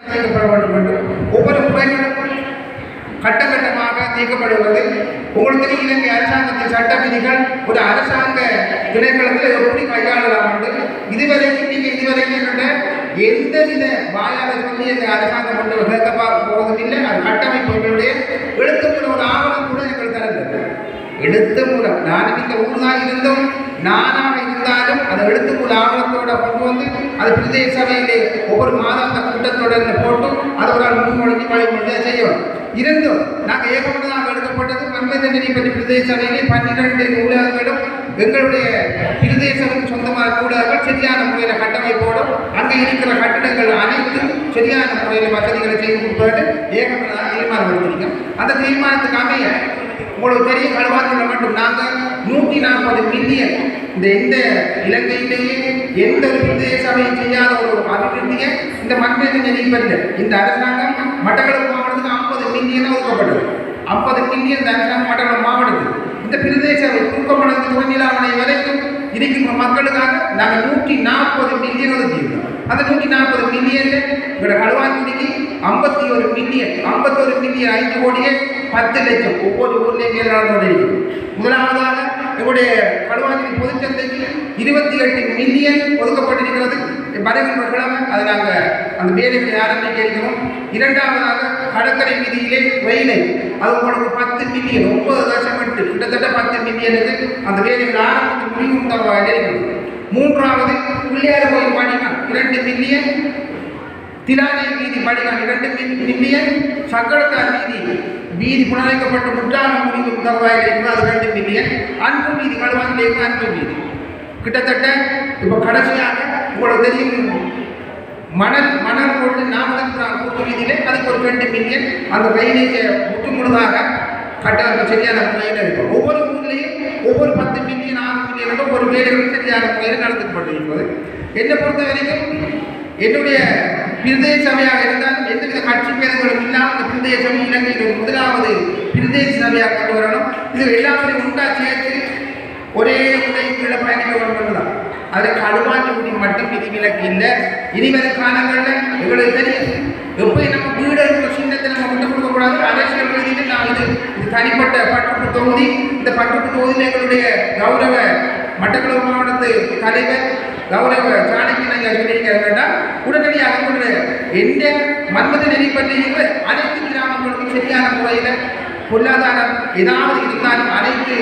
தீர்க்கப்பட வேண்டும் என்று ஒவ்வொரு முறைகளும் கட்டகட்டமாக தீர்க்கப்படுவது உங்களுக்கு இலங்கை அரசாங்கத்தின் சட்ட விதிகள் ஒரு அரசாங்க திணைக்களத்தில் எப்படி கையாளலாம் என்று. இதுவரைக்கும் நீங்கள் இதுவரைக்கும் என்னோட எந்தவித வாயால சொல்லி இந்த அரசாங்கம் கொண்டு கேட்க போவதில்லை. அது கட்டமைப்பு எங்களுடைய எழுத்துக்குள்ள ஒரு ஆவணம் கூட எங்களுக்கு தரல எழுத்து மூலம் நானும் இந்த ஊர் தான் இருந்தோம் நானாக இருந்தாலும் அதை எடுத்துக்குள்ள ஆவணத்தோட கொண்டு வந்து அது பிரதேச சபையிலே ஒவ்வொரு மாதாந்த கூட்டத்தொடரில் போட்டு அதை ஒரு ஆள் முன்மொழிஞ்சு வழிமொழிஞ்சு அதை செய்யணும் நாங்கள் ஏகப்பட்டதாக எடுக்கப்பட்டது. மன்மதனி பற்றி பிரதேச சபையிலே பன்னிரண்டு நூலகங்களும் எங்களுடைய பிரதேச சொந்தமாக சொந்தமான நூலகங்கள் சரியான முறையில் கட்டமைப்போடும் அங்கே இருக்கிற கட்டிடங்கள் அனைத்தும் சரியான முறையில் வசதிகளை செய்து கொடுப்பாட்டு ஏகப்பட்டதாக தீர்மானம் எடுத்திருக்கோம். அந்த தீர்மானத்துக்கு அமைய உங்களுக்கு தெரிய கழுவாத்தில் மட்டும் நாங்கள் நூற்றி நாற்பது மில்லியன் இந்த எந்த இலங்கையிலேயே எந்த ஒரு பிரதேச சபையும் செய்யாத ஒரு அபிவிருத்தியை இந்த மண்மேத நிதிப்பதில் இந்த அரசாங்கம் மட்டக்களப்பு மாவட்டத்துக்கு ஐம்பது மில்லியன் ஒதுக்கப்பட்டது. ஐம்பது மில்லியன் இந்த அரசாங்கம் மட்டக்களப்பு மாவட்டத்துக்கு. இந்த பிரதேச தூக்கமணத்து தூக்கமடங்கு துணைநிலாமணை வரைக்கும் இன்னைக்கு மக்களுக்காக நாங்கள் நூற்றி நாற்பது மில்லியன் ஒதுக்கியிருக்கோம் அந்த நூற்றி நாற்பது மில்லியன் இவட கழுவாக்குடிக்கு ஐம்பத்தி ஒரு மில்லியன் ஐம்பத்தொரு மில்லியன் ஐந்து கோடியே பத்து லட்சம். ஒவ்வொரு ஊர்லேயும் மேல் நடந்து முதலாவதாக எங்களுடைய கழுவாக்குடி பொதுச்சந்தைக்கு இருபத்தி எட்டு மில்லியன் ஒதுக்கப்பட்டிருக்கிறது. வருகின்ற கிழமை அதை நாங்கள் அந்த வேலைகளை ஆரம்பிக்க இருக்கிறோம். இரண்டாவதாக கடற்கரை வீதியிலே வெயிலை அது உங்களுக்கு பத்து மில்லியன் ஒன்பது லட்சம் எட்டு கிட்டத்தட்ட பத்து மில்லியனுக்கு அந்த வேலைகள் ஆரம்பித்து முடிவு இருக்கிறது. மூன்றாவது பிள்ளையார் கோயில் படிகான் இரண்டு மில்லியன் திலானை வீதி படிகான் இரண்டு மில்லியன் சக்கரத்தார் வீதி வீதி புனரைக்கப்பட்ட முற்றான முடிவு தருவாயில் என்பது அது ரெண்டு மில்லியன் அன்பு வீதி கழுவாங்கில் இருக்கிற அன்பு வீதி கிட்டத்தட்ட இப்போ கடைசியாக உங்களுக்கு தெரியும். மணல் மணல் ரோடு நாமதபுரம் கூட்டு வீதியிலே அதுக்கு ஒரு ரெண்டு மில்லியன் அந்த ரயிலேஜை முற்று முழுதாக கட்டமைப்பு சரியான முறையில் இருக்கும். ஒவ்வொரு ஊர்லேயும் ஒவ்வொரு பத்து மில்லியன் ஆறு ஒரு ஒவ்வொரு வேலைகளும் சரியான முறையில் நடத்தப்பட்டிருக்கிறது என்னை பொறுத்த வரைக்கும் என்னுடைய பிரதேச சபையாக இருந்தால் எந்தவித கட்சி பேதங்களும் இல்லாமல் இந்த பிரதேச சபை இலங்கையில் முதலாவது பிரதேச சபையாக கொண்டு வரணும். இது எல்லாத்தையும் உண்டா சேர்த்து ஒரே உடை பயணிக்க வேண்டும் என்றுதான் அதற்கு கடுவாஞ்சி மட்டும் விதிவிலக்கு இல்லை. இனிவரும் காலங்களில் எங்களுக்கு தெரியும். எப்போ நம்ம வீடு இருக்கிற சின்னத்தை நம்ம விட்டு கொடுக்கக்கூடாது அரசியல் ரீதியில் நான் இது. இது தனிப்பட்ட பட்டுப்பு தொகுதி. இந்த பட்டுப்பு தொகுதியில் எங்களுடைய கௌரவ மட்டக்களப்பு மாவட்டத்து தலைவர் கௌரவ சாணக்கியன் ஐயா சொல்லியிருக்க வேண்டாம் உடனடியாக கொண்டு எந்த மன்மத நெறி பற்றிய அனைத்து கிராமங்களுக்கும் சரியான முறையில் பொருளாதாரம் ஏதாவது இருந்தாலும் அனைத்து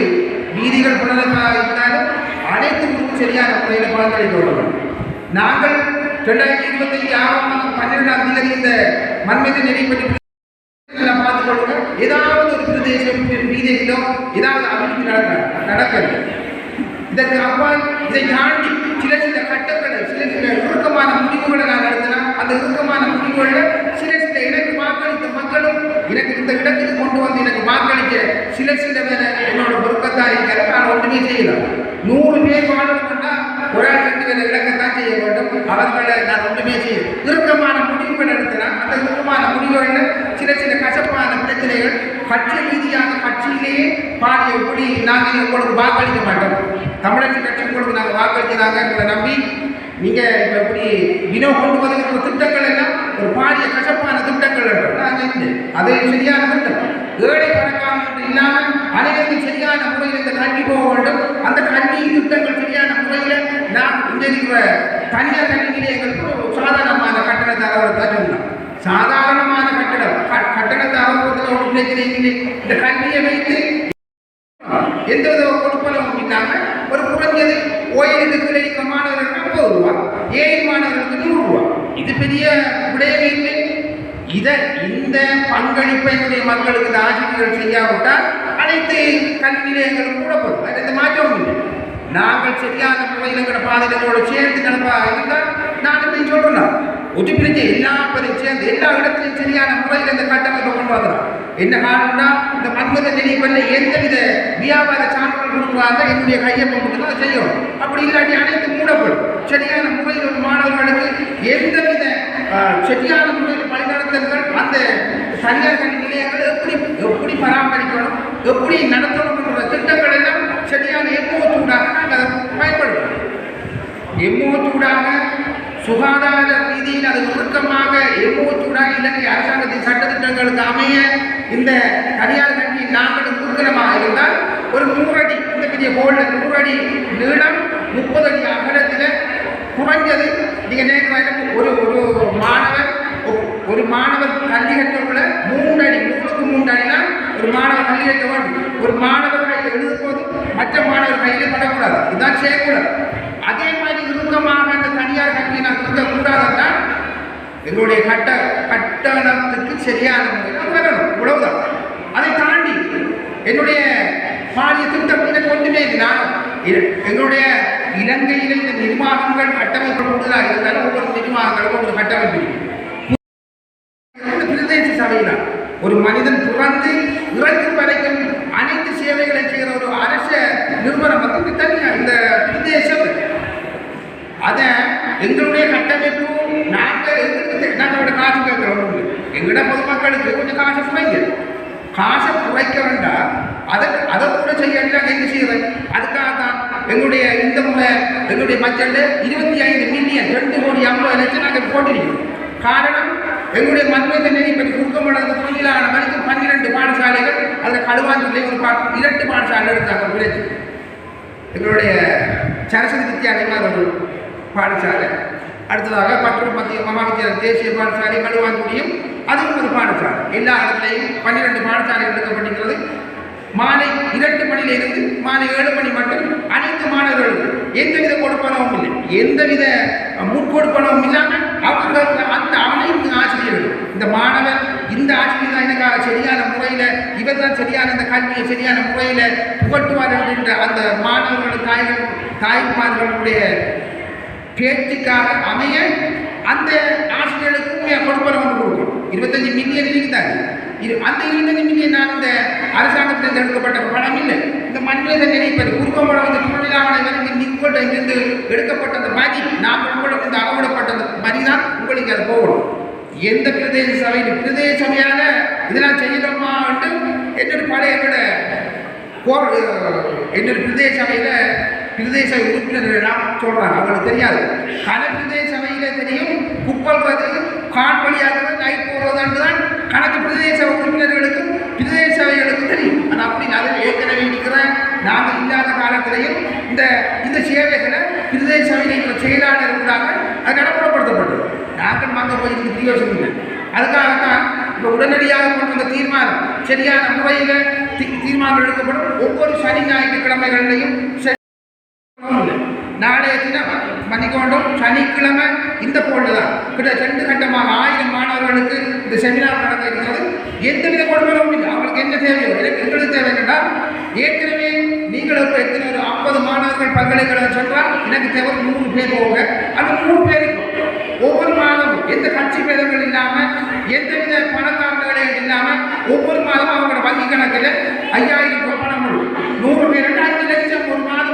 வீதிகள் புனரமாக இருந்தாலும் அனைத்துக்கும் சரியான முறையில் பலனளிக்க வேண்டும் நாங்கள் ரெண்டாயிரத்தி இருபத்தி ஆறாம் மாதம் பன்னிரெண்டாம் தேதி இந்த மண்மீது நெறி பற்றி பார்த்துக் கொள்ளுங்க ஏதாவது ஒரு பிரதேசம் வீதியிலோ ஏதாவது அபிவிருத்தி நடக்க நடக்கிறது இதற்கு அப்பால் இதை தாண்டி சில சில கட்டங்களை சில சில இறுக்கமான முடிவுகளை நான் நடத்தினா அந்த இறுக்கமான முடிவுகளில் சில சில இணைப்பு வாக்களித்த மக்களும் எனக்கு இந்த இடத்துக்கு கொண்டு வந்து எனக்கு வாக்களிக்க சில சில பேர் என்னோட பொருட்கத்தான் இருக்கிற நான் ஒன்றுமே செய்யலாம் நூறு பேர் வாழணும்னா ஒரு ஆள் ரெண்டு பேர் இலக்கத்தான் செய்ய வேண்டும். அவர்களை நான் ஒன்றுமே செய்ய இறுக்கமான முடிவுகள் எடுத்தினா? அந்த இறுக்கமான முடிவுகளில் சில சில கசப்பான பிரச்சனைகள் கட்சி ரீதியாக கட்சியிலேயே பாடிய எப்படி நாங்கள் உங்களுக்கு வாக்களிக்க மாட்டோம். தமிழக கட்சி உங்களுக்கு நாங்கள் வாக்களிக்கிறாங்க எங்களை நம்பி நீங்கள் இப்போ எப்படி வினோ கொண்டு வருகிற திட்டங்கள் எல்லாம் ஒரு பாரிய கசப்பான திட்டங்கள் நாங்கள் இல்லை அது சரியான திட்டம் ஏழை பணக்காரர்கள் இல்லாமல் அனைவருக்கும் சரியான முறையில் இந்த கல்வி போக வேண்டும். அந்த கல்வி திட்டங்கள் சரியான முறையில் நாம் இந்த இருக்கிற தனியார் கல்வி நிலையங்களுக்கு ஒரு சாதாரணமான கட்டணத்தை அவர் தான் சொல்லலாம் சாதாரணமான கட்டடம் க- கட்டணத்தை ஆரம்பத்தில் ஒரு பிரச்சனை இல்லை இந்த கல்வியை வைத்து எந்த வித கொடுப்பனவும் இல்லாமல் ஒரு குறைஞ்சது ஓய்வு மாணவர்கள் ஐம்பது ரூபா ஏழை மாணவர்களுக்கு நூறு ரூபா இது பெரிய விடயமே இல்லை. இதை இந்த பங்களிப்பை என்னுடைய மக்களுக்கு இந்த ஆசிரியர்கள் செய்யாவிட்டால் அனைத்து கல்வி நிலையங்களும் கூடப்படும் அது எந்த மாற்றமும் இல்லை. நாங்கள் சரியான முறையில் எங்களோட பாதைகளோடு சேர்ந்து நடப்பா இருந்தால் நான் இப்படி சொல்றேன் எல்லா பேரையும் சேர்ந்து எல்லா இடத்துலையும் சரியான முறையில் இந்த கட்டமைப்பை கொண்டு வரலாம் என்ன காரணம்னா இந்த மன்மத நிலைப்பல்ல எந்தவித வியாபார சான்றுகள் கொடுக்குறாங்க என்னுடைய கையொப்பம் மட்டும் தான் செய்யும். அப்படி இல்லாட்டி அனைத்து மூடப்படும். சரியான முறையில் ஒரு மாணவர்களுக்கு எந்தவித சரியான முறையில் வழிநடத்தல்கள் அந்த தனியார் கல்வி நிலையங்கள் எப்படி எப்படி பராமரிக்கணும் எப்படி நடத்தணும்ன்ற திட்டங்கள் எல்லாம் சரியான எம்மோ சூடாக நாங்கள் அதை பயன்படுத்தணும் எம்மோ சூடாக சுகாதார ரீதியில் அது நுணுக்கமாக எம்மோ சூடாக இலங்கை அரசாங்கத்தின் சட்டத்திட்டங்களுக்கு அமைய இந்த தனியார் கல்வி நாங்கள் உருக்கணமாக இருந்தால் ஒரு நூறடி இந்த பெரிய கோல்டு நூறடி நீளம் முப்பது அடி அகலத்தில் குறைஞ்சது நீங்கள் நேற்று ஒரு ஒரு மாணவர் ஒரு மாணவர் கல்வி கற்றவுள்ள மூன்று அடி மூணுக்கு மூன்று அடினா ஒரு மாணவர் கல்வி கற்க வேண்டும். ஒரு மாணவர் கையில் எழுதும் போது மற்ற மாணவர் கையில் படக்கூடாது. இதுதான் செய்யக்கூடாது அதே மாதிரி நுணுக்கமாக தனியார் கல்வியை நான் இருக்கக்கூடாதுன்னா எங்களுடைய கட்ட கட்டணத்துக்கு சரியான முறையில் வரணும். இவ்வளவுதான் அதை தாண்டி என்னுடைய பாரிய திட்டம் எனக்கு ஒன்றுமே இல்லை. எங்களுடைய இலங்கையில் இந்த நிர்வாகங்கள் கட்டமைப்பு கூடுதலாக இருந்தாலும் ஒவ்வொரு நிர்வாகங்களும் ஒரு கட்டமைப்பு இருக்கு. இந்த பிரதேச சபையில ஒரு மனிதன் பிறந்து இறக்கும் வரைக்கும் அனைத்து சேவைகளை செய்கிற ஒரு அரச நிறுவனம் வந்து இந்த தனியார் இந்த பிரதேசம் அத எங்களுடைய கட்டமைப்பு நாங்கள் எங்களுக்கு நாங்களோட காசு கேட்கிறோம் எங்கட பொதுமக்களுக்கு கொஞ்சம் காசு குறைங்க காசை குறைக்க வேண்டாம் அதை அதை கூட செய்ய நாங்கள் எங்க செய்யறோம் அதுக்காக தான் எங்களுடைய இந்த முறை எங்களுடைய பட்ஜெட் இருபத்தி ஐந்து மில்லியன் ரெண்டு கோடி ஐம்பது லட்சம் நாங்கள் போட்டிருக்கோம் காரணம் எங்களுடைய மன்மத நெறி பற்றி குறுக்கமடங்கு தொழிலான வரைக்கும் பன்னிரெண்டு பாடசாலைகள் அதில் கடுவாஞ்சிலே ஒரு பா இரண்டு பாடசாலை எடுத்தாங்க வில்லேஜ் எங்களுடைய சரஸ்வதி வித்யாலயமாக ஒரு பாடசாலை. அடுத்ததாக பற்றூர் மத்திய மகாவித்யாலயம் தேசிய பாடசாலை கடுவாஞ்சியும் அதுவும் ஒரு பாடசாலை. எல்லா இடத்துலையும் பன்னிரெண்டு பாடசாலைகள் எடுக்கப்பட்டிருக்கிறது. மாலை இரண்டு மணியிலிருந்து மாலை ஏழு மணி மட்டும் அனைத்து மாணவர்களுக்கும் எந்தவித கொடுப்பனவும் இல்லை. எந்தவித முற்கொடுப்பனவும் இல்லாமல் அவர்களுக்கு அந்த அனைத்து ஆசிரியர்கள் இந்த மாணவர் இந்த ஆசிரியர் தான் எனக்காக சரியான முறையில் இவர் தான் சரியான இந்த கல்வியை சரியான முறையில் புகட்டுவார் என்கின்ற அந்த மாணவர்கள் தாய்கள் தாய்மார்களுடைய பேச்சுக்காக அமைய அந்த ஆசிரியர்களுக்கு உண்மையாக கொடுக்கும் இருபத்தஞ்சு மில்லியன் இருக்குதாங்க அந்த இருந்த நிமிடம் நான் இந்த அரசாங்கத்திலிருந்து எடுக்கப்பட்ட பணம் இல்லை. இந்த மண்ணில் நினைப்பது. குறுக்கம்படம் வந்து தொழிலாளர் வரைக்கும் நீங்கள்கிட்ட இங்கிருந்து எடுக்கப்பட்ட அந்த மதி நாங்கள் உங்களுக்கு இந்த அளவிடப்பட்ட அந்த மதி தான் உங்களுக்கு அது போகணும் எந்த பிரதேச சபையில் பிரதேச சபையால் இதெல்லாம் செய்யணுமா என்று என்னோட பழைய விட போர் என்னோட பிரதேச சபையில் பிரதேச உறுப்பினர்கள்லாம் சொல்கிறாங்க அவங்களுக்கு தெரியாது. கன பிரதேச சபையில் தெரியும் குப்பல்றது கான் வழியாகிறது நைட் போடுறதுன்னு தான் கணக்கு பிரதேச உறுப்பினர்களுக்கும் பிரதேச சபைகளுக்கும் தெரியும். ஆனால் அப்படி அதில் ஏற்கனவே இருக்கிற நாங்கள் இல்லாத காலத்திலையும் இந்த இந்த சேவைகளை பிரதேச சபையில் செயலாளர் இருந்தாங்க அது நடைமுறைப்படுத்தப்பட்டது. நாங்கள் வாங்க போய் இதுக்கு பிரயோஜனம் இல்லை. அதுக்காகத்தான் இப்போ உடனடியாக கொண்டு வந்த தீர்மானம். சரியான முறையில் தீ- தீர்மானம் எடுக்கப்படும். ஒவ்வொரு சனி ஞாயிற்றுக்கிழமைகளிலையும் சரி நாளைய தினம் மன்னிக்கொண்டும் சனிக்கிழமை இந்த போல்டு தான் கிட்ட ரெண்டு கட்டமாக ஆயிரம் மாணவர்களுக்கு இந்த செமினார் நடக்க இருக்கிறது. எந்தவித கொடுமையும் இல்லை. அவங்களுக்கு என்ன தேவையோ எனக்கு எங்களுக்கு தேவை என்னன்னா ஏற்கனவே நீங்கள் இப்போ எத்தனை ஒரு ஐம்பது மாணவர்கள் பல்கலைக்கழகம் சொன்னால் எனக்கு தேவை நூறு பேர் போங்க அந்த நூறு பேருக்கு ஒவ்வொரு மாதமும் எந்த கட்சி பேதங்கள் இல்லாமல் எந்தவித பணக்காரர்களையும் இல்லாமல் ஒவ்வொரு மாதமும் அவங்களோட வங்கி கணக்கில் ஐயாயிரம் ரூபாய் பணம் வரும். நூறு பேர் அஞ்சு லட்சம் ஒரு மாதம்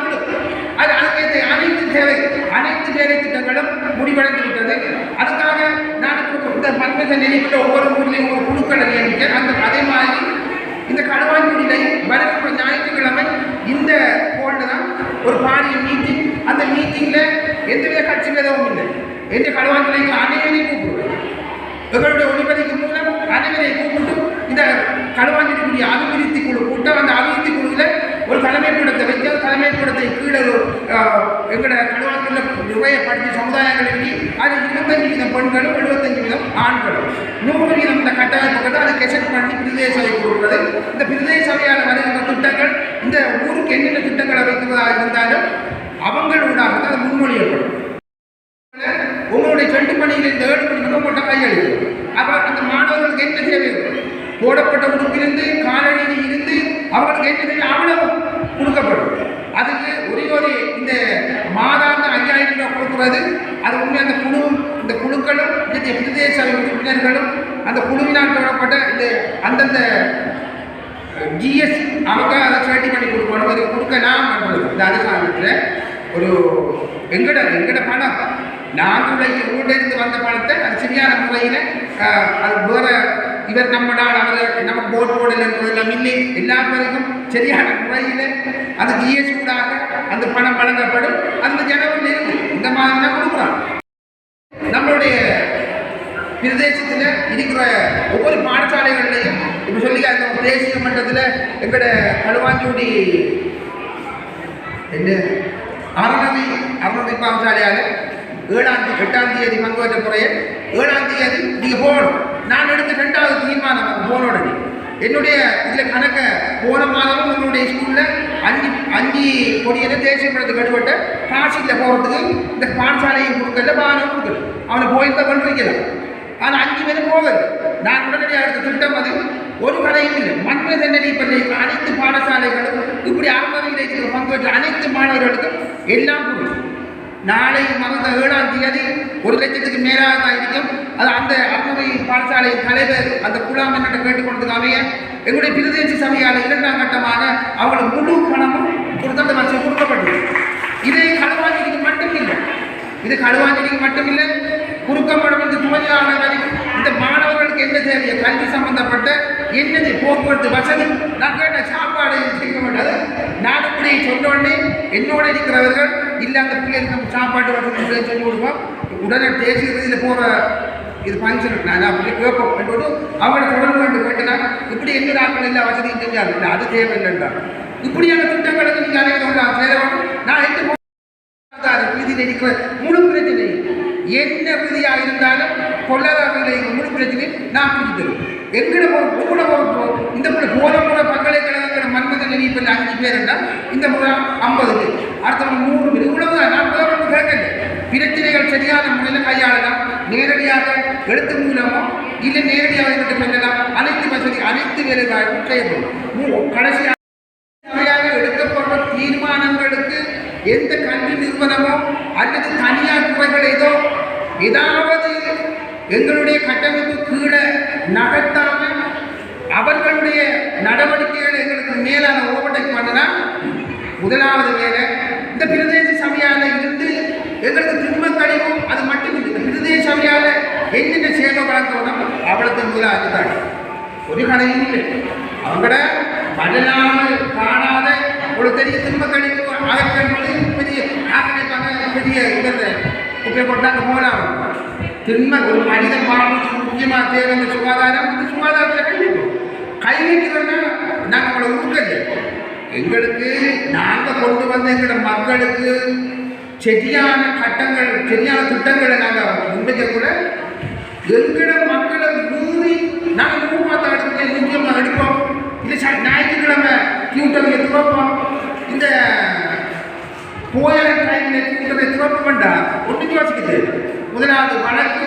சேவை அனைத்து வேலை திட்டங்களும் முடிவடைந்து விட்டது அதுக்காக நான் இப்போ இந்த மன்மத நிலைப்பட்ட ஒவ்வொரு ஊர்லேயும் ஒரு குழுக்களை நியமிக்க அந்த அதே மாதிரி இந்த களவாஞ்சுடியிலையும் வரக்கூடிய ஞாயிற்றுக்கிழமை இந்த போர்டில் தான் ஒரு பாரிய மீட்டிங் அந்த மீட்டிங்கில் எந்தவித கட்சி பேதமும் இல்லை. எந்த களவாஞ்சுடிக்கு அனைவரையும் கூப்பிடுவேன் எங்களுடைய ஒளிபதிக்கு மூலம் அனைவரையும் கூப்பிட்டு இந்த களுவாஞ்சிக்குரிய அபிவிருத்தி குழு கூட்டம் அந்த அபிவிருத்தி குழுவில் ஒரு தலைமைக்கூடத்தை வைத்து அந்த கீழே ஒரு எங்களோட கடுவாக்கில் நிறைய படித்த சமுதாயங்கள் இருக்கு அது இருபத்தஞ்சு வீதம் பெண்களும் எழுபத்தஞ்சு வீதம் ஆண்களும். நூறு வீதம் இந்த கட்டமைப்புகள் அதை கெசட் பண்ணி பிரதேச சபை கொடுக்கிறது இந்த பிரதேச சபையால் வருகின்ற திட்டங்கள் இந்த ஊருக்கு என்னென்ன திட்டங்களை வைக்கிறதா இருந்தாலும் அவங்கள் ஊடாக அது முன்மொழியப்படும். உங்களுடைய ரெண்டு பணியில் இந்த ஏழு மணி மட்டும் போட்ட கையெழுத்து அப்போ அந்த மாணவர்களுக்கு என்ன தேவை? போடப்பட்ட உறுப்பிலிருந்து காலணியில் இருந்து அவர்களுக்கு என்ன தேவை? அவ்வளவு கொடுக்கப்படும் அதுக்கு ஒரே ஒரு இந்த மாதாந்த ஐயாயிரம் அது உண்மை அந்த குழு இந்த குழுக்களும் பிரதேச உறுப்பினர்களும் அந்த குழுவினால் தொடரப்பட்ட இந்த அந்தந்த ஜிஎஸ் அவங்க அதை சர்டி பண்ணி கொடுக்கணும். அது கொடுக்கலாம் பண்ணுறது இந்த அரசாங்கத்தில் ஒரு எங்கட எங்கட பணம். நாங்களுடைய ஊரிலிருந்து வந்த பணத்தை அது சரியான முறையில் அது வேற இவர் நம்ம நாள் அவர் நம்ம போட் போடலாம் இல்லை. எல்லா பேருக்கும் சரியான முறையில் அந்த ஜிஎஸ் ஊடாக அந்த பணம் வழங்கப்படும். அந்த ஜனவரியில் இருந்து இந்த மாதிரி தான் கொடுக்குறோம் நம்மளுடைய பிரதேசத்தில் இருக்கிற ஒவ்வொரு பாடசாலைகள்லையும் இப்போ சொல்லி தேசிய மன்றத்தில் எங்களோட களுவாஞ்சூடி என்ன? அறநதி அருணவி பாடசாலையால் ஏழாம் தேதி எட்டாம் தேதி பங்கு பெற்ற முறையை ஏழாம் தேதி நீங்கள் போகணும். நான் எடுத்த ரெண்டாவது தீர்மானம் போன உடனே என்னுடைய இதில் கணக்க போன மாதமும் உங்களுடைய ஸ்கூலில் அஞ்சு அஞ்சு கொடியை தேசிய படத்துக்கு கட்டுப்பட்ட காசியில் போகிறதுக்கு இந்த பாடசாலையை கொடுக்கல வாகனம் கொடுக்கல. அவனை போயிருந்தா பண்ணிருக்கலாம் ஆனால் அஞ்சு பேரும் போகல. நான் உடனடியாக எடுத்த திட்டம் அது. ஒரு கடையும் இல்லை. மற்ற தண்டனை பள்ளி அனைத்து பாடசாலைகளும் இப்படி ஆரம்பத்தில் இருக்கிற பங்கு பெற்ற அனைத்து மாணவர்களுக்கும் எல்லாம் புரியும் நாளை மறந்த ஏழாம் தேதி ஒரு லட்சத்துக்கு மேலாக தான் இருக்கும். அது அந்த அருணவை பாடசாலை தலைவர் அந்த குழாம் என்னட்ட கேட்டுக்கொண்டதுக்கு அமைய எங்களுடைய பிரதேச சபையால் இரண்டாம் கட்டமாக அவங்களுக்கு முழு பணமும் கொடுத்த அந்த வருஷம் கொடுக்கப்பட்டது. இதை களுவாஞ்சிக்கு மட்டும் இல்லை இது களுவாஞ்சிக்கு மட்டும் இல்லை குறுக்கப்படும் இந்த துணையாளர் வரைக்கும் இந்த மாணவர்களுக்கு என்ன தேவையோ கல்வி சம்பந்தப்பட்ட என்னது போக்குவரத்து வசதி நான் கேட்ட சாப்பாடு செய்ய மாட்டாது நான் இப்படி சொன்ன உடனே என்னோட இருக்கிறவர்கள் இல்லை அந்த பிள்ளைகளுக்கு நம்ம சாப்பாட்டு வசதி சொல்லி கொடுப்போம் உடனே தேசிய ரீதியில் போகிற இது ஃபங்க்ஷன் நான் அப்படி கேட்போம். என்னோடு அவங்களை தொடர்பு வேண்டும் கேட்டனா இப்படி எங்கள் நாட்கள் இல்லை வசதியும் செஞ்சாங்க இல்லை அது தேவையில்லைன்றாங்க இப்படியான திட்டங்களுக்கு நீங்கள் அனைவரும் சேரணும் நான் எந்த ரீதியில் இருக்கிற முழு பிரச்சனை என்ன விதியாக இருந்தாலும் பொருளாதார முழு பிரச்சனை நான் புரிஞ்சு தருவேன். எங்கட பொறுப்பு கூட பொறுப்பு இந்த முறை போன முறை பல்கலைக்கழகங்கிற மன்மத நினைப்பில் அஞ்சு பேர் இருந்தால் இந்த முறை ஐம்பது பேர் அடுத்த நூறு பேர் இவ்வளவுதான் நான் வேற ஒன்றும் கேட்கல பிரச்சனைகள் சரியான முறையில் கையாளலாம் நேரடியாக எழுத்து மூலமோ இல்லை நேரடியாக இருந்து சொல்லலாம் அனைத்து வசதி அனைத்து வேலைவாய்ப்பும் செய்யப்படும் கடைசியாக எடுக்கப்படுற தீர்மானங்களுக்கு எந்த கல்வி நிறுவனமோ அல்லது தனியார் துறைகள் ஏதோ ஏதாவது எங்களுடைய கட்டமைப்பு கீழே நகர்த்தாம அவர்களுடைய நடவடிக்கைகள் எங்களுக்கு மேலான ஓவர்டேக் பண்ணினா முதலாவது வேலை இந்த பிரதேச சபையால இருந்து எங்களுக்கு திரும்ப கழிவும் அது மட்டும் இல்லை ஹிருதய சபையால் சபையால சேவை வழங்கணும் அவ்வளவு முதலாவது அதுதான் ஒரு கடையும் இல்லை. அவங்கள வரலாறு காணாத ஒரு பெரிய திரும்ப கழிவு அதற்கு பெரிய ஆக்கிரமிப்பாங்க பெரிய இவங்க குப்பை போட்டாங்க போகலாம் திரும்ப ஒரு மனிதன் வாழ்வு முக்கியமாக தேவை சுகாதாரம் இந்த சுகாதாரத்தில் கை வைக்கும் நாங்கள் உங்களை ஊக்கல எங்களுக்கு நாங்கள் கொண்டு வந்த எங்களோட மக்களுக்கு சரியான கட்டங்கள் சரியான திட்டங்களை நாங்கள் இன்றைக்கு கூட எங்கட மக்களை கூறி நாங்கள் மூமாத்த எடுத்து முக்கியமாக எடுப்போம். இல்லை ச ஞாயிற்றுக்கிழமை டியூட்டரை துறப்போம் இந்த போயாத டைமில் டியூட்டரை துறப்பு பண்ணா ஒன்றுக்கு யோசிக்குது முதலாவது வழக்கு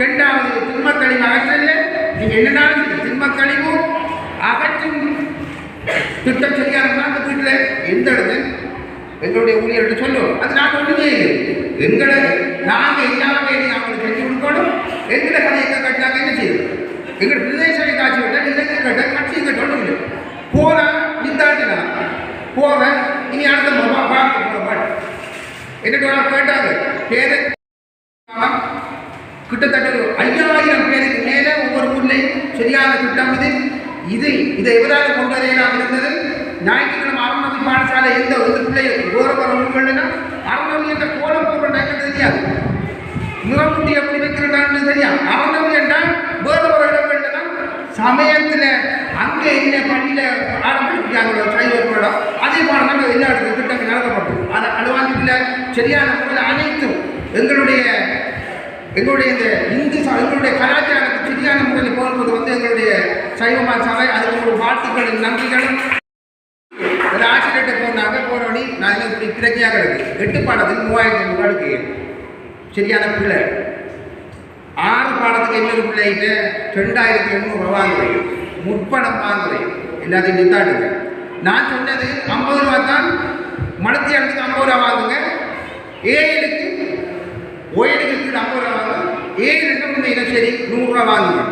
ரெண்டாவது திண்மக்கழிவு அகற்றல நீங்கள் என்னன்னாலும் சரி, அகற்றும் திட்டம் சரியான அந்த வீட்டில் எந்த இடத்துல? எங்களுடைய ஊழியர்கள் சொல்லுவோம் அது நாங்கள் ஒன்றுமே இல்லை. எங்களை நாங்கள் எல்லாமே அவங்களுக்கு செஞ்சு கொடுக்கணும். எங்களை கதையை கட்டினாங்க என்ன செய்யணும் எங்கள் பிரதேசத்தை காட்சி விட்டால் இலங்கை கட்ட கட்சி கட்டணும் இல்லை போகிறேன் நிந்தாட்டினா போகிறேன் இனி அடுத்த மாமா பார்க்க போகிற மாட்டேன் என்னட்டு கேட்டாங்க பேரு கிட்டத்தட்ட ஒரு ஐயாயிரம் பேருக்கு மேலே ஒவ்வொரு ஊர்லையும் சரியான திட்டம் இது. இது இதை எவராக கொண்டு வரையலாம் இருந்தது ஞாயிற்றுக்கிழமை அறநூறு பாடசாலை எந்த ஒரு பிள்ளைகள் வேறு வேறு ஊர்கள்னா அறநூறு என்ற கோலம் போடுறா தெரியாது. முகமுட்டி எப்படி வைக்கிறான்னு தெரியாது. அறநூறு என்றால் வேறு ஒரு இடங்கள்ல தான் சமயத்தில் அங்கே என்ன பள்ளியில் ஆரம்பிச்சிருக்காங்களோ சைவர்களோ அதே மாதிரி நாங்கள் எல்லா இடத்துல திட்டங்கள் நடத்தப்பட்டோம் அது அலுவலகத்தில் சரியான முறையில் அனைத்தும் எங்களுடைய எங்களுடைய இந்த இந்து எங்களுடைய கலாச்சாரத்துக்கு சரியான முறையில் போகும்போது வந்து எங்களுடைய சைவமா சபை அதுக்கு ஒரு வாழ்த்துக்களும் நன்றிகளும் ஒரு ஆசிரியர்கிட்ட போனாங்க போனோடனே நான் இப்படி பிரச்சனையாக கிடக்கு. எட்டு பாடத்துக்கு மூவாயிரத்தி ஐநூறு எடுக்கு சரியான பிள்ளை. ஆறு பாடத்துக்கு இன்னொரு பிள்ளைகிட்ட ரெண்டாயிரத்தி எண்ணூறு வாங்குறேன் முற்பணம் வாங்குறேன் எல்லாத்தையும் நித்தாட்டுங்க நான் சொன்னது ஐம்பது ரூபா தான். மடத்தி இடத்துக்கு ஐம்பது ரூபா வாங்குங்க. ஏழுக்கு ஓயலுக்கு ஐம்பது ரூபா வாங்க. ஏழு ரெண்டு சரி நூறுரூவா வாங்குங்க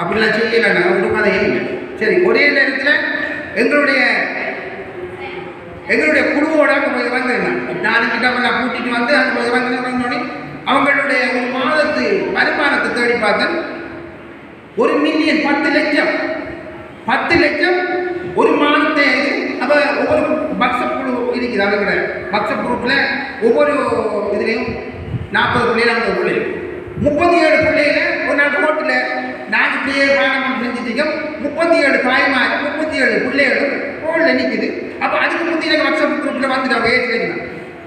அப்படிலாம் செய்யலை நாங்கள் ஒரு கதையே இல்லை. சரி ஒரே நேரத்தில் எங்களுடைய எங்களுடைய குழுவோட அங்கே போய் இறங்குறேன் நானும் கிட்டமெல்லாம் கூட்டிட்டு வந்து அங்கே போய் இறங்குன இறங்கினோடனே அவங்களுடைய ஒரு மாதத்து வருமானத்தை தேடி பார்த்தேன் ஒரு மில்லியன் பத்து லட்சம். பத்து லட்சம் ஒரு மாதத்தை அப்போ ஒவ்வொரு வாட்ஸ்அப் குழு இருக்குது அவங்களோட வாட்ஸ்அப் குரூப்பில் ஒவ்வொரு இதுலேயும் நாற்பது பிள்ளைகள் ஐம்பது பிள்ளைகள். முப்பத்தி ஏழு பிள்ளையில ஒரு நாள் ரோட்டில் நாங்கள் இப்படியே பயணம் செஞ்சுட்டீங்க முப்பத்தி ஏழு தாய்மார் முப்பத்தி ஏழு பிள்ளைகளும் ரோட்டில் நிற்குது அப்போ அதுக்கு முந்தைய வாட்ஸ்அப் குரூப்பில் வந்துட்டாங்க தெரியுமா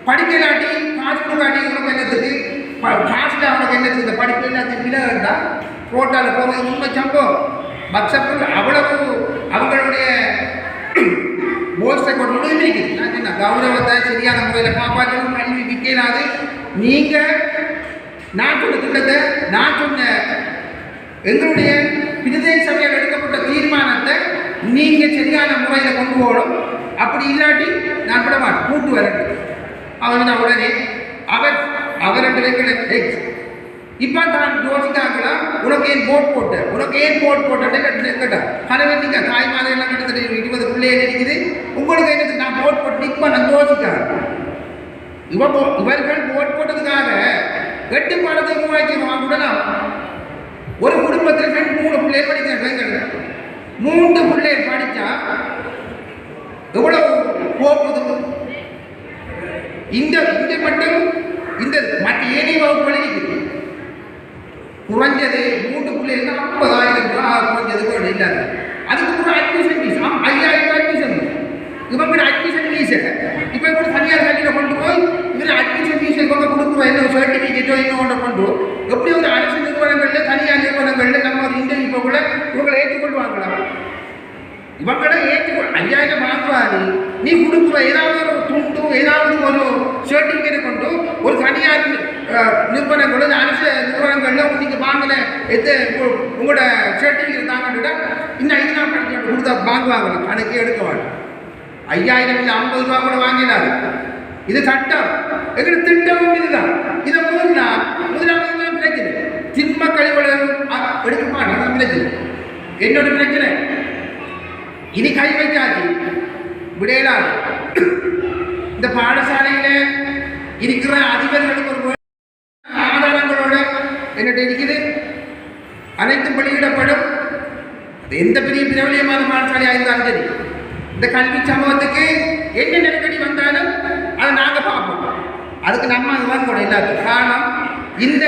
படிக்கலாட்டி காசு கொடுக்காட்டி உனக்கு என்னத்துக்கு காசில் அவனுக்கு என்னத்துக்கு இந்த படிப்பு எல்லாத்தையும் விலகண்டா ரோட்டால் போகிறது உண்மை சம்பவம். வாட்ஸ்அப்பில் அவ்வளவு அவங்களுடைய போஸ்டை கொண்டு வந்து இருக்குது நான் கௌரவத்தை சரியான முறையில் காப்பாற்றணும் கல்வி விற்கலாது நீங்கள் நான் சொன்ன திட்டத்தை நான் சொன்ன எங்களுடைய பிரதேச சபையில் எடுக்கப்பட்ட தீர்மானத்தை நீங்கள் சரியான முறையில் கொண்டு போகணும். அப்படி இல்லாட்டி நான் விட மாட்டேன். கூட்டு வரட்டு. அவன் நான் உடனே அவர் அவர் ரெண்டு பேருக்கு இப்போ தான் யோசிக்காங்களா உனக்கு ஏன் போட் போட்ட? உனக்கு ஏன் போட் போட்டே கேட்டா கனவே நீங்க தாய் மாதிரி எல்லாம் கிட்டத்தட்ட இருபது பிள்ளையே இருக்குது. உங்களுக்கு என்ன நான் போட் போட்டு இப்போ நான் யோசிக்காங்க இவ இவர்கள் போட் போட்டதுக்காக வெட்டு பாடத்தை உருவாக்கி விடலாம். ஒரு குடும்பத்தில் மூணு பிள்ளைகள் படிக்கிற மூன்று பிள்ளைகள் படித்தா இந்த இங்க மட்டும் இந்த மற்ற ஏனைய வகுப்புகள் குறைஞ்சது மூன்று பிள்ளைகள் ஐம்பதாயிரம் ரூபாய் குறைஞ்சது கூட இல்லாது அதுக்கு கூட அட்மிஷன் ஃபீஸ் ஆம் ஐயாயிரம் ரூபாய் அட்மிஷன் இவங்க அட்மிஷன் ஃபீஸ் இப்போ கூட தனியார் கல்வியில் கொண்டு போய் இதில் அட்மிஷன் ஃபீஸ் இவங்க கொடுக்குறோம்? என்ன சர்டிஃபிகேட்டோ இன்னும் ஒன்று கொண்டு எப்படி ஒரு அரசு நிறுவனங்களில் தனியார் நிறுவனங்களில் நம்ம ஒரு இன்டர்வியூ கூட இவங்களை ஏற்றுக்கொள்வாங்களா? இவங்களை ஏற்றுக்கொள் ஐயாயிரம் வாங்குவாரு நீ கொடுக்குற ஏதாவது ஒரு துண்டு ஏதாவது ஒரு சர்டிஃபிகேட் கொண்டு ஒரு தனியார் அஹ், நிறுவனங்களோ அரசு நிறுவனங்களில் நீங்கள் வாங்கின எது உங்களோட சர்டிஃபிகேட் தாங்கிட்ட இன்னும் ஐந்து நாள் கழிச்சு கொடுத்தா வாங்குவாங்க கணக்கே எடுக்க மாட்டோம். ஐயாயிரம் இல்லை ஐம்பது ரூபா கூட வாங்கினாரு. இது சட்டம். எங்களுக்கு திட்டமும் இதுதான். இதை மூணுனா முதலாவது தான் பிரச்சனை? திண்ம கழிவுகளை எடுக்க மாட்டோம். பிரச்சனை. என்னோட பிரச்சனை? இனி கை வைக்காது. விடையலாது இந்த பாடசாலையில இருக்கிற அதிபர்களுக்கு ஒரு ஆதாரங்களோட என்னட்ட இருக்குது. அனைத்தும் வெளியிடப்படும். அது எந்த பெரிய பிரபலியமான பாடசாலையாக இருந்தாலும் சரி. இந்த கல்வி சமூகத்துக்கு என்ன நெருக்கடி வந்தாலும் அதை நாங்கள் பார்ப்போம். அதுக்கு நம்ம அதுதான் கூட இல்லாது காரணம் இந்த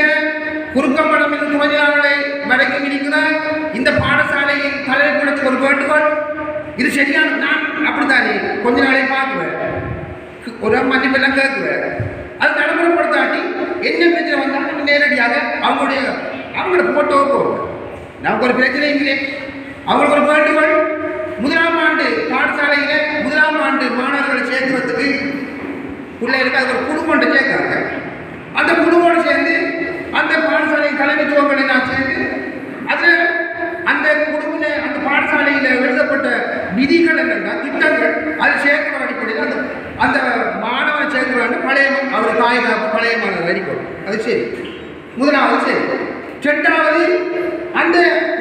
குறுக்கம்படம் என்று தொழிலாளர்களை வரைக்கும் இருக்கிற இந்த பாடசாலையின் கூட ஒரு வேண்டுகோள். இது சரியான நான் அப்படித்தானே கொஞ்ச நாளே பார்க்குவேன் ஒரு மன்னிப்பெல்லாம் கேட்குவேன் அது நடைமுறைப்படுத்தாட்டி என்ன பிரச்சனை வந்தாலும் நேரடியாக அவங்களுடைய அவங்களோட போட்டோ போடுவேன் நமக்கு ஒரு பிரச்சனை இல்லை அவங்களுக்கு ஒரு வேண்டுகோள் முதலாம் ஆண்டு பாடசாலையில் முதலாம் ஆண்டு மாணவர்களை சேர்க்கிறதுக்கு பிள்ளைகளுக்கு அது ஒரு குடும்பம் சேர்க்காங்க அந்த குழுவோடு சேர்ந்து அந்த பாடசாலை தலைமைத்துவங்களை நான் சேர்ந்து அதில் அந்த குழுவில அந்த பாடசாலையில் எழுதப்பட்ட விதிகள் என்னென்னா திட்டங்கள் அது சேர்க்கிற அடிப்படையில் அந்த அந்த மாணவனை சேர்க்கிறாங்க பழைய மா- அவர் தாய் தகப்பன் பழைய மாணவர் அடிப்படை அது சரி. முதலாவது சரி. செட்டாவது அந்த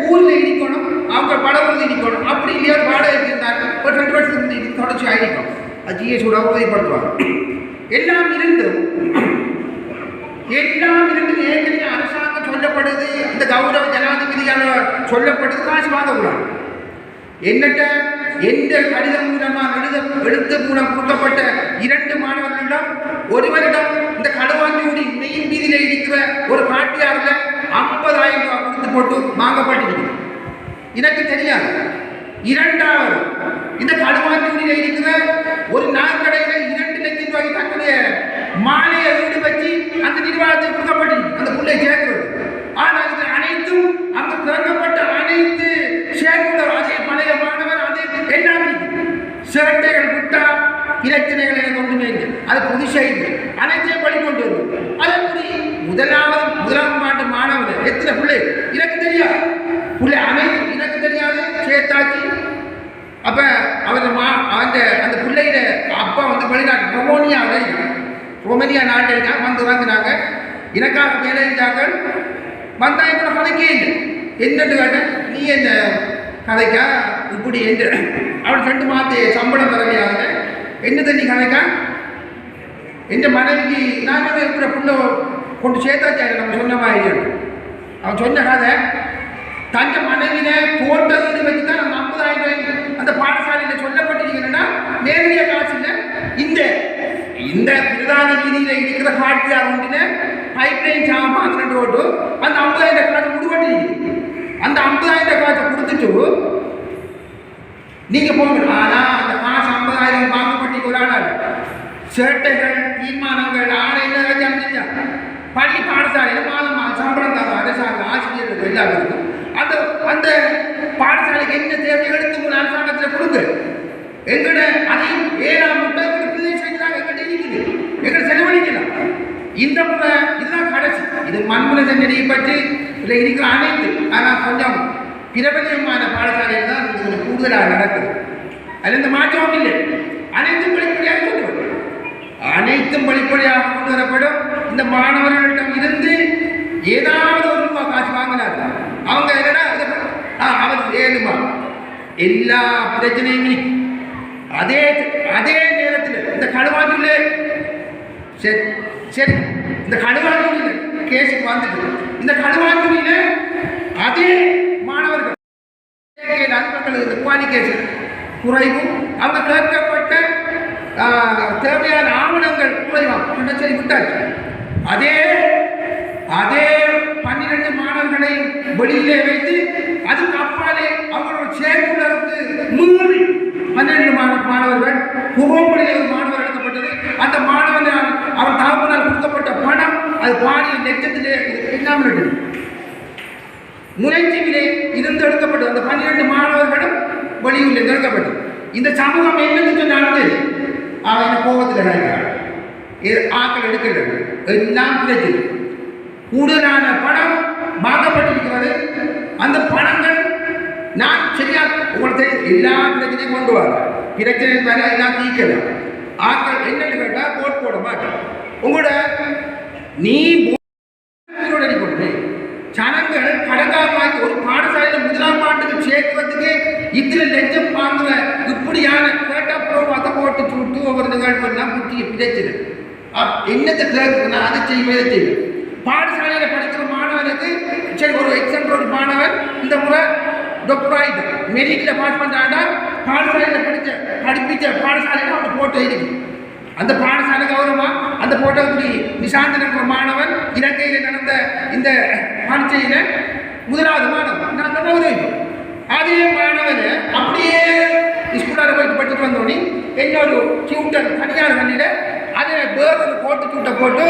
ஊரில் இடிக்கணும் அவங்க படகுல இடிக்கணும். அப்படி இல்லையா ஒரு வாடகை இருந்தாங்க ஒரு ரெண்டு வருஷத்துக்கு இது தொடர்ச்சி ஆகிருக்கும் அது ஜிஎஸ் உதவிப்படுத்துவாங்க எல்லாம் இருந்தும் எல்லாம் இருந்தும் ஏற்கனவே அரசாங்கம் சொல்லப்படுது. இந்த கௌரவ ஜனாதிபதியால் சொல்லப்படுது. காசு வாங்கக்கூடாது. என்னட்ட எந்த கடிதம் மூலமாக எழுத எழுத்து மூலம் கொடுக்கப்பட்ட இரண்டு மாணவர்களிடம் ஒருவரிடம் இந்த களுவாஞ்சூடி மெயின் இருக்கிற ஒரு காட்டியாரில் ஐம்பதாயிரம் ரூபாய் கொடுத்து போட்டு வாங்கப்பட்டிருக்கு எனக்கு தெரியாது. இரண்டாவது இந்த களுவாஞ்சூடியில் இருக்கிற ஒரு நாற்கடையில இரண்டு லட்சம் ரூபாய் தன்னுடைய மாலையை வீடு வச்சு அந்த நிர்வாகத்தில் கொடுக்கப்பட்டு அந்த பிள்ளை சேர்க்கிறது. ஆனால் இது அனைத்தும் அந்த தொடங்கப்பட்ட அனைத்து சேர்க்கிற அதே பழைய மாணவர் அதே எல்லாமே சேட்டைகள் விட்டா பிரச்சனைகளை கொண்டு ஒன்றுமே அது புதுசாக இல்லை அனைத்தையும் கொண்டு வரும் முதலாவது முதலாம் பாட்டு மாணவர் எத்தனை பிள்ளை? எனக்கு தெரியாது. பிள்ளை அமைதி எனக்கு தெரியாது. சேத்தாச்சி அப்ப அவர் மா அந்த அந்த பிள்ளையில அப்பா வந்து வெளிநாட்டு ரொமோனியாவில் இருக்காங்க ரொமேனியா நாட்டில் இருக்காங்க வந்து வாங்கினாங்க எனக்காக வேலை இருந்தார்கள். வந்தா எங்களை கதைக்கே இல்லை. என்னன்னு கேட்டேன் நீ என்ன கதைக்கா? இப்படி என்று. அவன் ரெண்டு மாத்து சம்பளம் வரவையாக என்ன தண்ணி கதைக்கா? என் மனைவிக்கு நான் இருக்கிற பிள்ளை கொண்டு சேர்த்தாச்சா நம்ம சொன்ன மாதிரி அவன் சொன்ன கதை தங்க மனைவின போட்டதுன்னு வச்சு தான் நம்ம ஐம்பதாயிரம் ரூபாய் அந்த பாடசாலையில் சொல்லப்பட்டிருக்கிறேன்னா நேரடியாக காசு இல்லை. இந்த இந்த பிரதான வீதியில் இருக்கிற காட்டியார் ஒன்றின பைப் லைன் சாமான் ரெண்டு ஓட்டு அந்த ஐம்பதாயிரம் காசு முடிவட்டி அந்த ஐம்பதாயிரம் காசை கொடுத்துட்டு நீங்க போங்க. ஆனா அந்த காசு ஐம்பதாயிரம் வாங்கப்பட்டி ஒரு ஆளாது சேட்டைகள் தீர்மானங்கள் ஆணைகள் பள்ளி பாடசாலையில் மாதம் சம்பளம் தாங்க அரசாங்க ஆசிரியர்கள் எல்லாம் இருக்கும் அந்த அந்த பாடசாலைக்கு என்ன தேவை எடுத்து ஒரு அரசாங்கத்தில் கொடுங்க. எங்கட அதையும் ஏழாம் முட்டை பிரதேசம் எங்கிட்ட இருக்குது. எங்களை செலவழிக்கலாம். இந்த முறை இதுதான் கடைசி. இது மண்புல செஞ்சடியை பற்றி இதில் இருக்கிற அனைத்து ஆனால் கொஞ்சம் பிரபலியமான பாடசாலையில் தான் இது கூடுதலாக நடக்குது. அதில் இந்த மாற்றமும் இல்லை. அனைத்தும் வெளிப்படையாக கொண்டு வரும். அனைத்தும் வெளிப்படையாக கொண்டு வரப்படும். இந்த மாணவர்களிடம் இருந்து ஏதாவது ஒரு ரூபா காசு வாங்கினார்கள் அவங்க என்னன்னா அவர் வேணுமா எல்லா பிரச்சனையுமே அதே அதே நேரத்தில் இந்த களுவாஞ்சில் சரி இந்த களுவாஞ்சியில் கேஸுக்கு வந்துட்டு இந்த களுவாஞ்சியில் அதே மாணவர்கள் இயற்கை நண்பர்கள் இந்த குவாலி கேஸ் குறைவும் அவங்க கேட்கப்பட்ட தேவையான ஆவணங்கள் குறைவாக. சரி விட்டாச்சு. அதே அதே பன்னிரண்டு மாணவர்களை வெளியிலே வைத்து அதுக்கு அப்பாலே அவங்களோட சேர்க்குள்ள இருந்து நூறு பன்னிரண்டு மாணவர்கள் குரோம்படியில் ஒரு மாணவர் எழுதப்பட்டது. அந்த மாணவனால் அவர் தாப்பனால் கொடுக்கப்பட்ட பணம் அது பாடிய நெச்சத்திலே இல்லாமல் விட்டது இருந்து எடுக்கப்பட்டது. அந்த பன்னிரண்டு மாணவர்களும் வெளியூரில் எடுக்கப்பட்டது இந்த சமூகம் என்னன்னு சொன்னாலும் அவன் கோபத்தில் இறங்கிறான் ஆக்கள் எடுக்கின்றது எல்லாம் கிடைச்சது கூடுதலான பணம் வாங்கப்பட்டிருக்கிறது அந்த பணங்கள் நான் சரியா உங்களுக்கு எல்லா பிரச்சனையும் கொண்டு வர பிரச்சனை வர எல்லாம் தீக்கலாம் ஆக்கள் என்னன்னு கேட்டால் போட் போட மாட்டேன் உங்களோட நீ உயிரோடு ஜனங்கள் கடங்காமாக்கி ஒரு பாடசாலையில் முதலாம் ஆண்டுக்கு சேர்க்கிறதுக்கு இத்தனை லட்சம் வாங்குற இப்படியான கேட்டா ப்ரோம் அதை போட்டு சுட்டு ஒவ்வொரு நிகழ்வு எல்லாம் குட்டி பிழைச்சிரு என்னத்தை கேட்குறேன்னா அதை செய்யும் இதை செய்வேன். பாடசாலையில் படிக்கிற மாணவனுக்கு சரி ஒரு எக்ஸாம்பிள் ஒரு மாணவன் இந்த முறை டாக்டர் ஆகிட்டு மெரிட்டில் பாஸ் பண்ணுறாண்டா பாடசாலையில் படித்த படிப்பிச்ச பாடசாலையில் அவனுக்கு போட்டோ இருக்கு. அந்த பாடசாலை கௌரவமா அந்த போட்டோக்குடி நிஷாந்தன் ஒரு மாணவன் இலங்கையில் நடந்த இந்த பரீட்சையில முதலாவது மாணவன். நாங்கள் கௌரவிப்போம் அதே மாணவன் அப்படியே ஸ்கூலாக போயிட்டு படிச்சுட்டு வந்தோடனே ஒரு டியூட்டன் தனியார் வண்டியில் அதை வேறொரு கோட்டு டியூட்டை போட்டு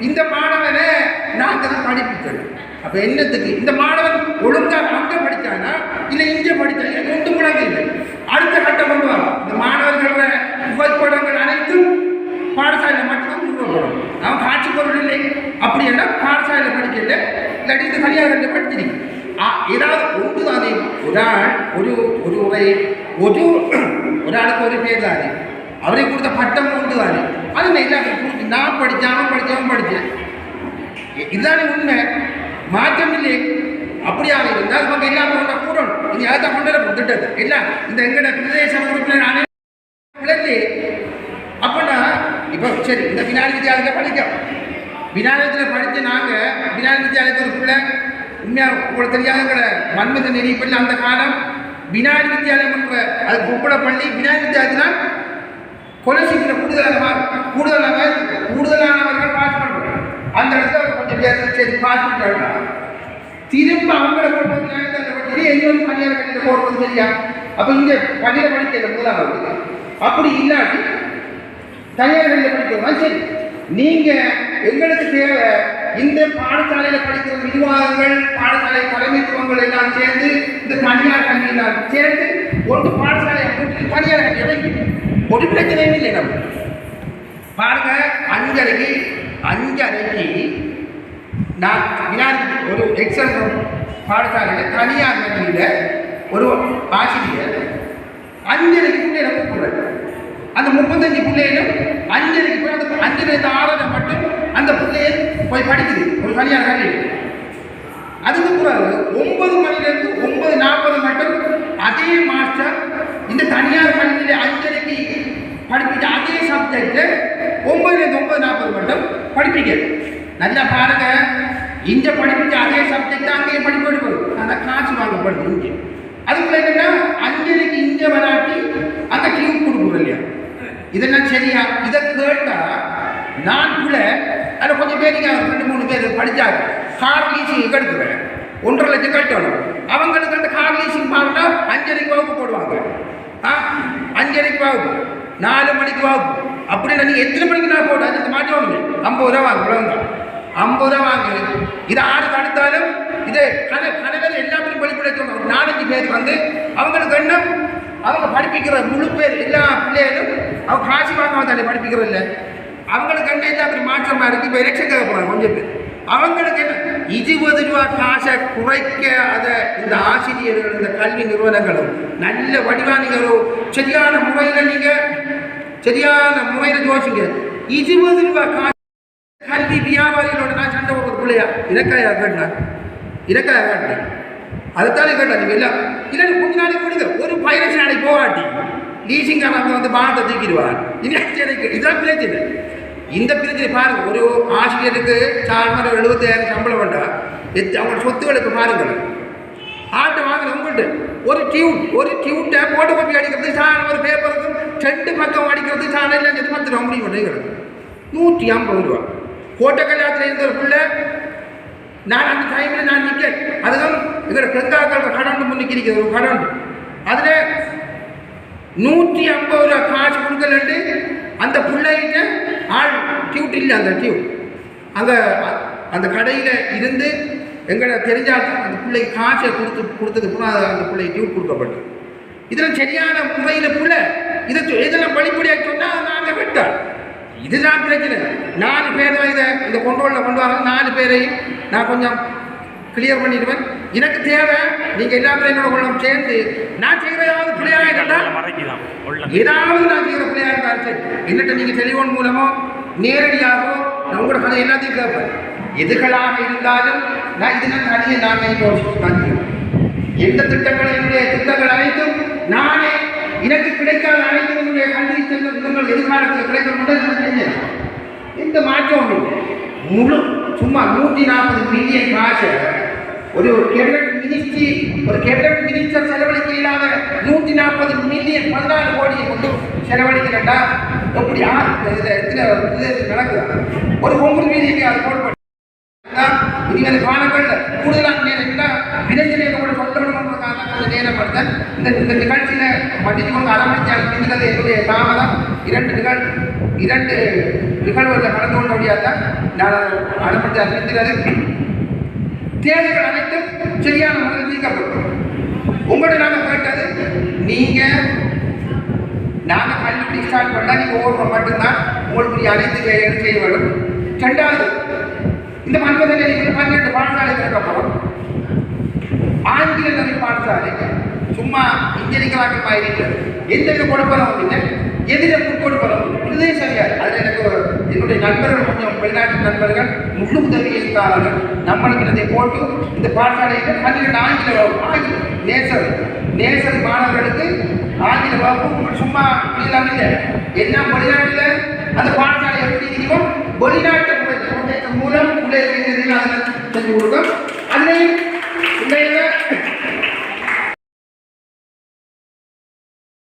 இந்த மாணவனை நான் தான் படிப்பித்தோம் அப்போ என்னத்துக்கு? இந்த மாணவன் ஒழுங்காக அங்கே படித்தானா இல்லை இங்கே படித்தா எனக்கு ஒன்றும் முழங்க இல்லை. அடுத்த கட்டம் கொண்டு வரும். இந்த மாணவர்களோட புகைப்படங்கள் அனைத்தும் பாடசாலையில் மட்டும்தான் உருவப்படும் அவன் காட்சி பொருள் இல்லை. அப்படி என்ன பாடசாலையில் படிக்கல இல்லாட்டி இந்த தனியார் படிச்சிருக்கு. ஆ, ஏதாவது ஒன்று தானே. ஒரு ஆள் ஒரு ஒரு உரை ஒரு ஒரு ஆளுக்கு ஒரு பேர் தானே. அவரை கொடுத்த பட்டம் ஒன்று தானே. அது நான் எல்லாத்தையும் கொடுத்து நான் படித்தேன் அவன் படித்தவன் படித்தேன் இதுதானே உண்மை. மாற்றம் இல்லை. அப்படியாக இருந்தால் அது எல்லாம் கொண்ட கூடணும். இது அதை கொண்டு வர திட்டத்தை. எல்லாம் இந்த எங்கட பிரதேச உறுப்பினர் அனை அப்படின்னா இப்போ சரி இந்த வினாடி வித்தியாலயத்தில் படிக்கும் விநாயகத்தில் படித்து நாங்கள் வினாடி வித்தியாலயத்தில் ஒரு பிள்ளை உண்மையாக உங்களுக்கு தெரியாதங்கிற மன்மத நெறிப்பள்ளி அந்த காலம். வினாடி வித்தியாலயம் என்ற அது குப்பட பள்ளி வினாடி வித்தியாலயத்தினால் கொலை செய்கிற கூடுதலான கூடுதலான கூடுதலானவர்கள் பாஸ் பண்ணுறாங்க அந்த இடத்துல கொஞ்சம் பேர் சரி பாஸ் பண்ணுறாங்க திரும்ப அவங்கள கொண்டு வந்து நியாயத்தை பற்றி எங்கேயும் பணியாளர் கட்டிட்டு போகிறது சரியா? அப்போ இங்கே பள்ளியில் படிக்கிற முதலாவது அப்படி இல்லாட்டி தனியார் தனியார்களில் படிக்கிறோம்னா சரி. நீங்கள் எங்களுக்கு தேவை இந்த பாடசாலையில் படிக்கிற நிர்வாகங்கள் பாடசாலை தலைமைத்துவங்கள் எல்லாம் சேர்ந்து இந்த தனியார் கல்வியெல்லாம் சேர்ந்து ஒரு பாடசாலையை கூட்டி தனியார் கல்வி வைங்க ஒரு பிரச்சனையும் இல்லை நம்ம. பாருங்க அஞ்சரைக்கு அஞ்சரைக்கு நான் வினாடி ஒரு எக்ஸாம்பிள் பாடசாலையில் தனியார் கல்வியில் ஒரு ஆசிரியர் அஞ்சரைக்கு பிள்ளைகளை கூப்பிடுறாரு அந்த முப்பத்தஞ்சு பிள்ளைகளும் அஞ்சரைக்கு போய் அந்த அஞ்சரை ஆறரை மட்டும் அந்த பிள்ளைகள் போய் படிக்குது. ஒரு தனியார் கல்வியில் அதுக்கு பிறகு ஒன்பது மணிலேருந்து ஒன்பது நாற்பது மட்டும் அதே மாஸ்டர் இந்த தனியார் பள்ளியில் அஞ்சரைக்கு படிப்பிச்ச அதே சப்ஜெக்ட் ஒன்பதுலேருந்து ஒன்பது நாற்பது மட்டும் படிப்பிக்கிறது நல்லா பாருங்க. இங்க படிப்பிச்ச அதே சப்ஜெக்ட் அங்கேயே படிப்பு எடுப்பது. ஆனால் காசு வாங்கப்படுது இங்கே. அதுக்குள்ள என்னன்னா அஞ்சரைக்கு இங்கே வராட்டி அந்த கியூ கொடுக்குறோம் இல்லையா? இதெல்லாம் சரியா? இதை கேட்டால் நான் கூட அதில் கொஞ்சம் பேர் நீங்க ரெண்டு மூணு பேர் படிச்சாங்க. கார் லீசிங் எடுக்கிறேன் ஒன்றரை லட்சம் கட்டணும். அவங்களுக்கு அந்த கார் லீசிங் பார்த்தா அஞ்சரைக்கு வகுப்பு போடுவாங்க. ஆ அஞ்சரைக்கு வகுப்பு. நாலு மணிக்கு வகுப்பு. அப்படின்னா நீங்கள் எத்தனை மணிக்கு நான் போட அதுக்கு மாற்றணும் ஐம்பது ரூபா வாங்க இவ்வளவுதான் ஐம்பது ரூபா வாங்க. இது ஆறு தடுத்தாலும் இது கண கணவர் எல்லா பேரும் ஒரு நாலஞ்சு பேர் வந்து அவங்களுக்கு என்ன? அவங்க படிப்பிக்கிற முழு பேர் எல்லா பிள்ளைகளும் அவங்க காசு வாங்க வந்தாலே படிப்பிக்கிறது இல்லை அவங்களுக்கு என்ன எல்லா பேரும் மாற்றமாக இருக்குது இப்போ எலெக்ஷன் கேட்க போகிறாங்க கொஞ்சம் பேர். அவங்களுக்கு என்ன? இருபது ரூபா காசை குறைக்க அதை இந்த ஆசிரியர்கள் இந்த கல்வி நிறுவனங்களும் நல்ல வடிவாக நீங்கள் ஒரு சரியான முறையில் நீங்கள் சரியான முறையில் யோசிங்க. இருபது ரூபா காசு கல்வி வியாபாரிகளோட நான் சண்டை போடுற பிள்ளையா? இலக்காயா கேட்டேன் இலக்காயா கேட்டேன் அதைத்தானே கேட்டா நீங்கள் இல்லை இல்லை கொஞ்ச நாளைக்கு கொடுங்க. ஒரு பதினஞ்சு நாளைக்கு போகாட்டி. லீசிங்காரங்க வந்து பானத்தை தூக்கிடுவார் எனக்கு இதான் பிரச்சனை. இந்த பிரச்சனை பாருங்கள் ஒரு ஆசிரியருக்கு சார்மர் எழுபத்தாயிரம் சம்பளம் வேண்டா. எத் அவங்க சொத்துக்களுக்கு பாருங்கள். ஆட்டை வாங்கல உங்கள்கிட்ட ஒரு டியூட் ஒரு டியூட்டை போட்டு கோப்பி அடிக்கிறது சாணம் ஒரு பேப்பருக்கு ரெண்டு பக்கம் அடிக்கிறது சாணம் இல்லை எது பத்து ரூபா முடியும் நூற்றி ஐம்பது ரூபா. கோட்டை கல்யாணத்தில் இருந்த ஒரு பிள்ளை நான் அந்த டைமில் நான் நிற்க அதுதான் எங்களோட பெருந்தாக்கள் கடன் முன்னிக்கிறது ஒரு கடன். அதில் நூற்றி ஐம்பது ரூபா காசு கொடுக்கலன்ட்டு அந்த பிள்ளைகிட்ட ஆள் டியூட் இல்லை அந்த டியூட் அந்த அந்த கடையில் இருந்து எங்களை தெரிஞ்சால் அந்த பிள்ளைக்கு காசை கொடுத்து கொடுத்தது கூட அந்த பிள்ளைக்கு டியூட் கொடுக்கப்பட்டது. இதில் சரியான முறையில் பிள்ளை இதை இதெல்லாம் படிப்படியாக சொன்னால் நாங்கள் விட்டோம். இதுதான் பிரச்சனை. நாலு பேரை இதை இந்த கொண்டோலில் கொண்டு வர நாலு பேரையும் நான் கொஞ்சம் கிளியர் பண்ணிடுவேன். எனக்கு தேவை நீங்கள் எல்லா பேரும் என்னோட சேர்ந்து நான் செய்வேன் மறைக்குதான் ஏதாவது நான் செய்கிற பிள்ளையாக இருந்தாலும் சரி. என்னட்ட நீங்கள் டெலிஃபோன் மூலமோ நேரடியாகவோ நான் உங்களோட கதை எல்லாத்தையும் கேட்பேன். எதுகளாக இருந்தாலும் நான் இதெல்லாம் தனியே நானே யோசிச்சு எந்த திட்டங்கள் என்னுடைய திட்டங்கள் அனைத்தும் நானே எனக்கு கிடைக்காத அனைத்தும் என்னுடைய கல்வி திட்டங்கள் எதிர்காலத்தில் கிடைக்கும் எந்த மாற்றம் இல்லை. முழு சும்மா நூற்றி நாற்பது மில்லியன் காசை ஒரு கேபினட் மினிஸ்ட்ரி ஒரு கேபினட் மினிஸ்டர் செலவழிக்க இல்லாத நூற்றி நாற்பது மில்லியன் பதினாலு கோடியை கொண்டு செலவழிக்கிறேன்டா எப்படி ஆ இதில் இதில் இது நடக்குது ஒரு ஒன்பது மீதி அது போட்டு நீங்கள் காலங்கள்ல கூடுதலான நேரம் இல்லை கூட சொல்லணுன்றதுக்காக கொஞ்சம் நேரம் இந்த இந்த நிகழ்ச்சியில் மன்னித்து கொண்டு அரமணிச்சால் இருந்தது என்னுடைய தாமதம் இரண்டு நிகழ் இரண்டு நிகழ்வுகளில் கலந்து கொள்ள முடியாதான் நான் அரமணிச்சால் இருந்தது தேவைகள் அனைத்தும் சரியான முறையில் தீர்க்கப்படும். உங்களோட நாங்கள் கேட்டது நீங்கள் நாங்கள் கல்வி ஸ்டார்ட் பண்ணால் நீங்கள் ஓடுற மட்டும்தான் உங்களுக்குரிய அனைத்து வேலைகளும் செய்ய வேண்டும். ரெண்டாவது இந்த மன்மதனை நீங்கள் பன்னெண்டு பாடசாலை திறக்கப்படும் ஆங்கில தமிழ் பாடசாலை சும்மா இன்ஜினியரிங் மாதிரி எந்த வித கொடுப்பதும் இல்லை எதிர கொடுப்பதும் இதுவே சரியாது. அதில் எனக்கு என்னுடைய நண்பர்கள் கொஞ்சம் வெளிநாட்டு நண்பர்கள் முழு உதவி இருந்தார்கள் நம்மளுக்கு இதை போட்டு இந்த பாடசாலையில் பன்னிரெண்டு ஆங்கில வகுப்பு ஆங்கில நேசர் நேசர் மாணவர்களுக்கு ஆங்கில வகுப்பு சும்மா இல்லாமல் இல்லை. என்ன வெளிநாட்டில்? அந்த பாடசாலை எப்படி இருக்கோ வெளிநாட்டு மூலம் உள்ளே அதில் செஞ்சு கொடுக்கும். அதுலேயும்